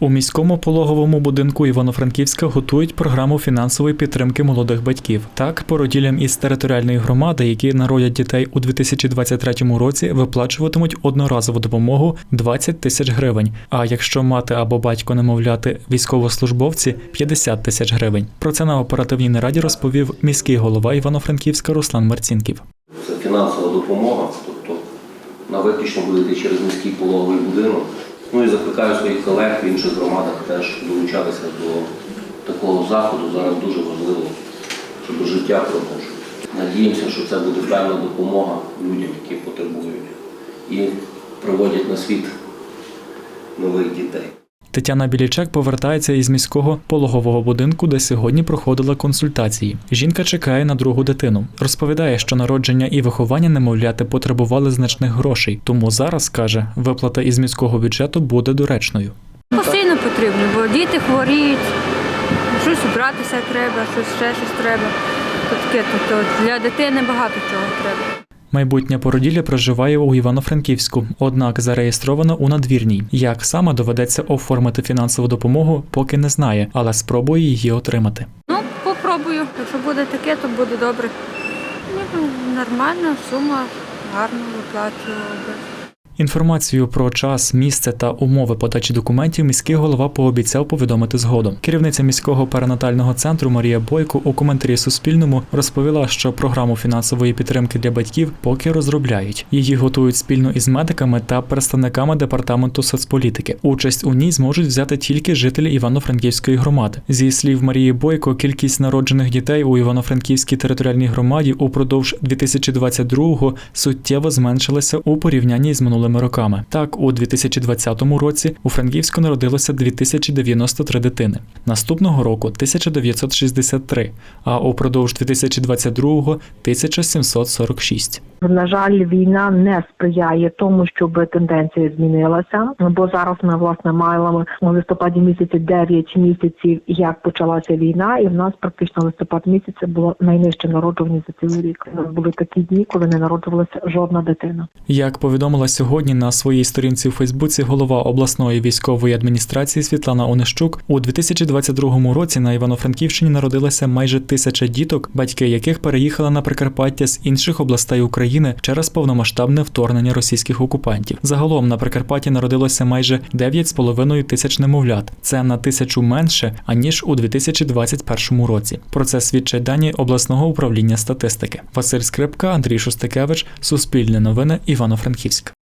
У міському пологовому будинку Івано-Франківська готують програму фінансової підтримки молодих батьків. Так, породілям із територіальної громади, які народять дітей у 2023 році, виплачуватимуть одноразову допомогу 20 тисяч гривень. А якщо мати або батько немовляти військовослужбовці 50 тисяч гривень. Про це на оперативній нараді розповів міський голова Івано-Франківська Руслан Марцінків. Це фінансова допомога, тобто вона виключно буде через міський пологовий будинок. Ну і закликаю своїх колег в інших громадах теж долучатися до такого заходу. Зараз дуже важливо, щоб життя продовжувати. Надіємося, що це буде певна допомога людям, які потребують і приводять на світ нових дітей. Тетяна Білічак повертається із міського пологового будинку, де сьогодні проходила консультації. Жінка чекає на другу дитину. Розповідає, що народження і виховання немовляти потребували значних грошей, тому зараз каже, виплата із міського бюджету буде доречною. Постійно потрібно, бо діти хворіють, щось убратися треба, щось ще щось треба. То таке, тобто для дитини багато чого треба. Майбутня породілля проживає у Івано-Франківську, однак зареєстрована у надвірній. Як саме доведеться оформити фінансову допомогу, поки не знає, але спробує її отримати. Ну, попробую. Якщо буде таке, то буде добре. Ну, нормальна сума, гарно виплачувала. Інформацію про час, місце та умови подачі документів міський голова пообіцяв повідомити згодом. Керівниця міського перинатального центру Марія Бойко у коментарі Суспільному розповіла, що програму фінансової підтримки для батьків поки розробляють. Її готують спільно із медиками та представниками департаменту соцполітики. Участь у ній зможуть взяти тільки жителі Івано-Франківської громади. Зі слів Марії Бойко, кількість народжених дітей у Івано-Франківській територіальній громаді упродовж 2022-го суттєво зменшилася у порівнянні з минулими роками. Так, у 2020 році у Франківську народилося 2093 дитини. Наступного року 1963, а упродовж 2022-го 1746. На жаль, війна не сприяє тому, щоб тенденція змінилася. Бо зараз ми власне маємо у листопаді місяці 9 місяців, як почалася війна, і в нас практично листопад місяця було найнижче народжування за цілий рік. У нас були такі дні, коли не народжувалася жодна дитина. Як повідомила сьогодні на своїй сторінці у Фейсбуці голова обласної військової адміністрації Світлана Онищук, у 2022 році на Івано-Франківщині народилося майже тисяча діток, батьки яких переїхали на Прикарпаття з інших областей України через повномасштабне вторгнення російських окупантів. Загалом на Прикарпатті народилося майже 9,5 тисяч немовлят. Це на тисячу менше аніж у 2021 році. Про це свідчать дані обласного управління статистики. Василь Скрипка, Андрій Шостикевич, Суспільне новини, Івано-Франківськ.